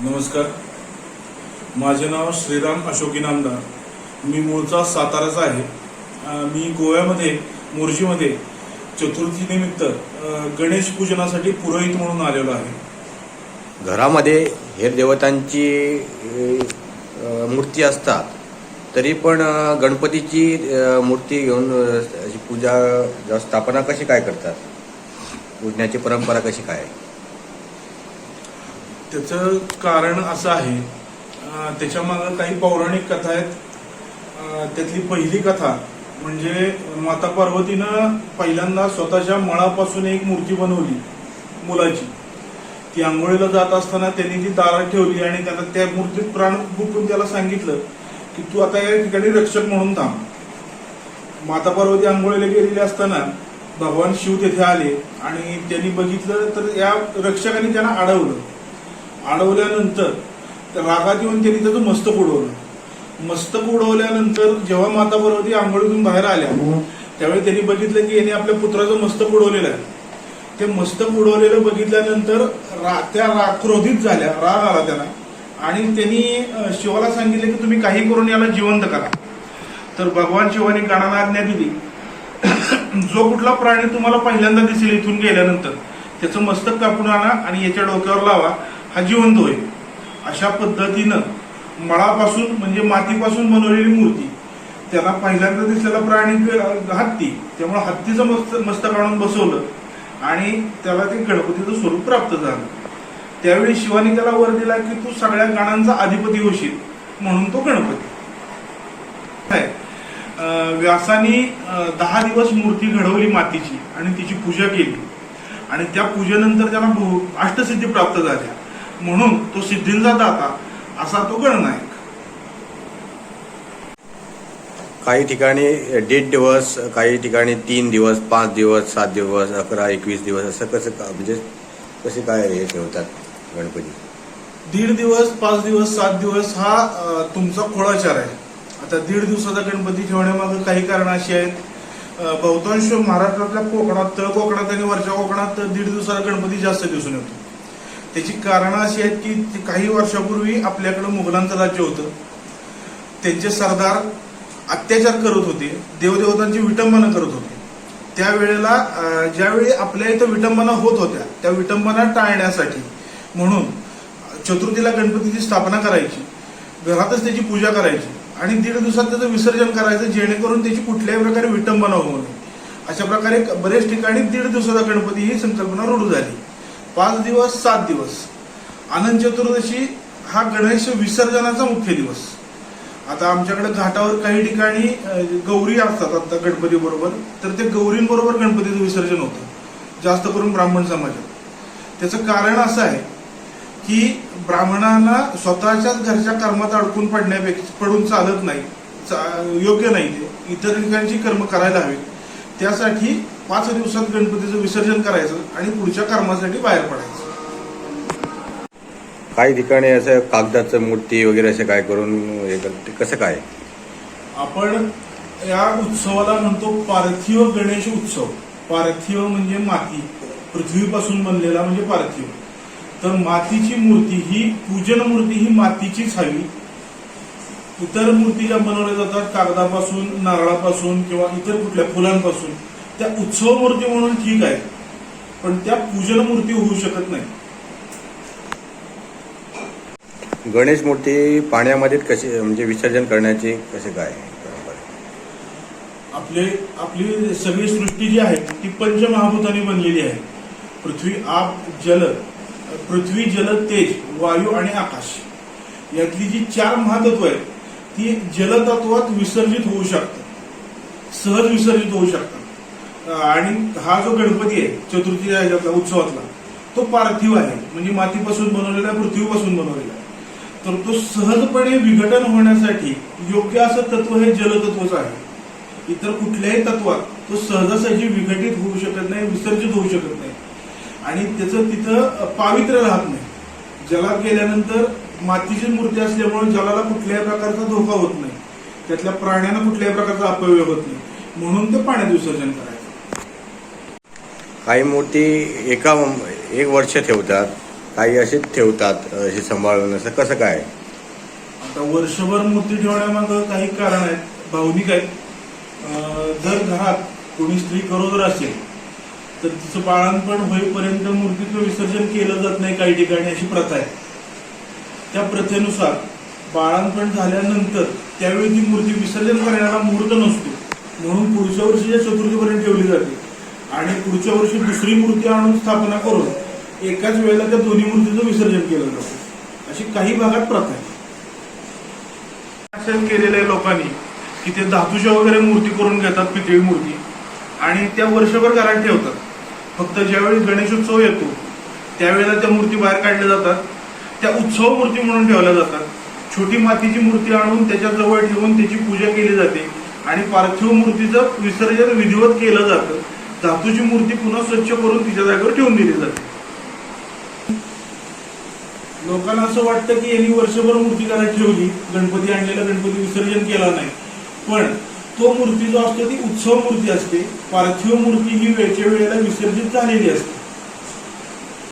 नमस्कार. माझे नाव श्रीराम अशोक इनामदार मी मूळचा साताराचा आहे. मी गोव्यामध्ये मोर्जीमध्ये चतुर्थीनिमित्त गणेश पूजनासाठी पुरोहित म्हणून आलेलो आहे. घरामध्ये हे देवतांची मूर्ती असतात तरी पण गणपतीची मूर्ती घेऊन पूजा स्थापना कशी काय करतात? पूजण्याची परंपरा कशी काय? आहे? त्याचं कारण असं आहे त्याच्यामागं काही पौराणिक कथा आहेत. त्यातली पहिली कथा म्हणजे माता पार्वतीनं पहिल्यांदा स्वतःच्या मळापासून एक मूर्ती बनवली मुलाची. ती आंघोळीला जात असताना त्यांनी ती दारात ठेवली आणि त्यांना त्या मूर्तीत प्राण फुकून त्याला सांगितलं की तू आता या ठिकाणी रक्षक म्हणून थांब. माता पार्वती आंघोळीला गेलेली असताना भगवान शिव तेथे आले आणि त्यांनी बघितलं तर या रक्षकाने त्यांना अडवलं. अडवल्यानंतर त्या रागात येऊन त्यांनी त्याचं मस्तक उडवलं मस्तक उडवल्यानंतर जेव्हा माता पार्वती आंघोळीतून बाहेर आल्या त्यावेळी त्यांनी बघितलं की यांनी आपल्या पुत्राचं मस्तक उडवलेलं आहे. ते मस्तक उडवलेलं बघितल्यानंतर रा- त्या रा- क्रोधित झाल्या राग आला त्यांना. आणि त्यांनी शिवाला सांगितलं की तुम्ही काही करून याला जिवंत करा. तर भगवान शिवाने गणाला आज्ञा दिली. जो कुठला प्राणी तुम्हाला पहिल्यांदा दिसेल इथून गेल्यानंतर त्याचं मस्तक कापून आणा आणि याच्या डोक्यावर लावा. हा जिवंत होईल अशा पद्धतीनं मळापासून म्हणजे मातीपासून बनवलेली मूर्ती त्याला पहिल्यांदा दिसलेला प्राणी हत्ती त्यामुळे हत्तीचं मस्त मस्तक आणून बसवलं आणि त्याला ते गणपतीचं स्वरूप प्राप्त झालं. त्यावेळी शिवानी त्याला वर दिला की तू सगळ्या गणांचा अधिपती होशील म्हणून तो गणपती. आहे. व्यासानी दहा दिवस मूर्ती घडवली मातीची आणि तिची पूजा केली. आणि त्या पूजेनंतर त्याला अष्टसिद्धी प्राप्त झाल्या. म्हणून तो सिद्धींचा दाता असा तो गणनायक. काही ठिकाणी दीड दिवस काही ठिकाणी तीन दिवस पाच दिवस सात दिवस अकरा एकवीस दिवस असं कसं का म्हणजे कसे काय हे ठेवतात गणपती? दीड दिवस पाच दिवस सात दिवस हा तुमचा खोळाचार आहे. आता दीड दिवसाचा गणपती ठेवण्यामागे काही कारण अशी आहेत. बहुतांश महाराष्ट्रातल्या कोकणात तळ कोकणात आणि वरच्या कोकणात दीड दिवसाचा गणपती जास्त दिसून येतो. त्याची कारणं अशी आहेत की काही वर्षापूर्वी आपल्याकडं मुघलांचं राज्य होतं. त्यांचे सरदार अत्याचार करत होते. देवदेवतांची विटंबना करत होते. त्यावेळेला ज्यावेळी आपल्या इथं विटंबना होत होत्या त्या विटंबना टाळण्यासाठी म्हणून चतुर्थीला गणपतीची स्थापना करायची घरातच त्याची पूजा करायची आणि दीड दिवसात त्याचं विसर्जन करायचं जेणेकरून त्याची कुठल्याही प्रकारे विटंबना होऊ नये. अशा प्रकारे बरेच ठिकाणी दीड दिवसाचा गणपती ही संकल्पना रूढ झाली. पाच दिवस सात दिवस. आनंद चतुर्दशी हा गणेश विसर्जनाचा मुख्य दिवस. आता आमच्याकडे घाटावर काही ठिकाणी गौरी असतात आता गणपती बरोबर तर ते गौरींबरोबर गणपतीचं विसर्जन होतं. जास्त करून ब्राह्मण समाजात. त्याचं कारण असं आहे की ब्राह्मणांना स्वतःच्याच घरच्या कर्मात अडकून पडण्यापेक्षा पडून चालत नाही. चा- योग्य नाही ते. इतर ठिकाणची कर्म करायला हवी त्यासाठी पाच दिवसात गणपतीचं विसर्जन करायचं आणि पुढच्या कर्मासाठी बाहेर पडायचं. काही ठिकाणी असं कागदाचं मूर्ती वगैरे असं काय करून हे कसं काय? आपण या उत्सवाला म्हणतो पार्थिव गणेश उत्सव. पार्थिव म्हणजे माती. पृथ्वीपासून बनलेला म्हणजे पार्थिव. तर मातीची मूर्ती ही पूजन मूर्ती ही मातीचीच हवी. इतर मूर्ती ज्या बनवल्या जातात कागदापासून नारळापासून किंवा इतर कुठल्या फुलांपासून त्या उत्सव मूर्ती म्हणून ठीक आहे. पण त्या पूजन मूर्ती होऊ शकत नाही. गणेश मूर्ती पाण्यामध्ये कशी म्हणजे विसर्जन करण्याची कसे काय? आपले आपली सगळी सृष्टी जी आहे ती पंचमहाभूतांनी बनलेली आहे. पृथ्वी आप जल पृथ्वी जल तेज वायू आणि आकाश. यातली जी चार महातत्व आहेत ती जलतत्वात विसर्जित होऊ शकतात. सहज विसर्जित होऊ शकतात. आणि हा जो गणपती आहे चतुर्थी ह्याच्यातला उत्सवातला तो पार्थिव आहे. म्हणजे मातीपासून बनवलेला आहे, पृथ्वीपासून बनवलेला आहे. तर तो सहजपणे विघटन होण्यासाठी योग्य असं तत्व हे जलतत्वच आहे. इतर कुठल्याही तत्वात तो सहजासहजी विघटित होऊ शकत नाही विसर्जित होऊ शकत नाही. आणि त्याचं तिथं पावित्र्य राहत नाही. जलात गेल्यानंतर मातीची मूर्ती असल्यामुळे जलाला कुठल्याही प्रकारचा धोका होत नाही. त्यातल्या प्राण्यांना कुठल्याही प्रकारचा अपव्यय होत नाही. म्हणून ते पाण्यात विसर्जन करायचं. काही मूर्ती एका एक वर्ष ठेवतात काही असे ठेवतात असे सांभाळून असं. कसं काय? आता वर्षभर मूर्ती ठेवण्यामागं काही कारण आहेत भावनिक आहेत. जर घरात कोणी स्त्री गरोदर असेल तर तिचं बाळांपण होईपर्यंत मूर्तीचं विसर्जन केलं जात नाही काही ठिकाणी अशी प्रथा आहे. त्या प्रथेनुसार बाळांपण झाल्यानंतर त्यावेळी ती मूर्ती विसर्जन करण्याला मुहूर्त नसतो. म्हणून पुढच्या वर्षीच्या चतुर्थीपर्यंत ठेवली जाते. आणि पुढच्या वर्षी दुसरी मूर्ती आणून स्थापना करून एकाच वेळेला त्या दोन्ही मूर्तीचं विसर्जन केलं जातं. अशी काही भागात प्रथा आहे. असं केलेल्या लोकांनी की ते धातूच्या वगैरे मूर्ती करून घेतात पितळी मूर्ती. आणि त्या वर्षभर घरात ठेवतात. फक्त ज्यावेळी गणेशोत्सव येतो त्यावेळेला त्या मूर्ती बाहेर काढल्या जातात. त्या उत्सव मूर्ती म्हणून ठेवल्या जातात. छोटी मातीची मूर्ती आणून त्याच्याजवळ ठेवून त्याची पूजा केली जाते. आणि पार्थिव मूर्तीचं विसर्जन विधिवत केलं जातं. धातूची मूर्ती पुन्हा स्वच्छ करून तिच्या जागेवर ठेवून दिली जाते. लोकांना असं वाटतं की यांनी वर्षभर मूर्ती घरात ठेवली गणपती आणलेला गणपती विसर्जन केला नाही. पण तो मूर्ती जो असतो ती उत्सव मूर्ती असते. पार्थिव मूर्ती ही वेळच्या वेळेला विसर्जित झालेली असते.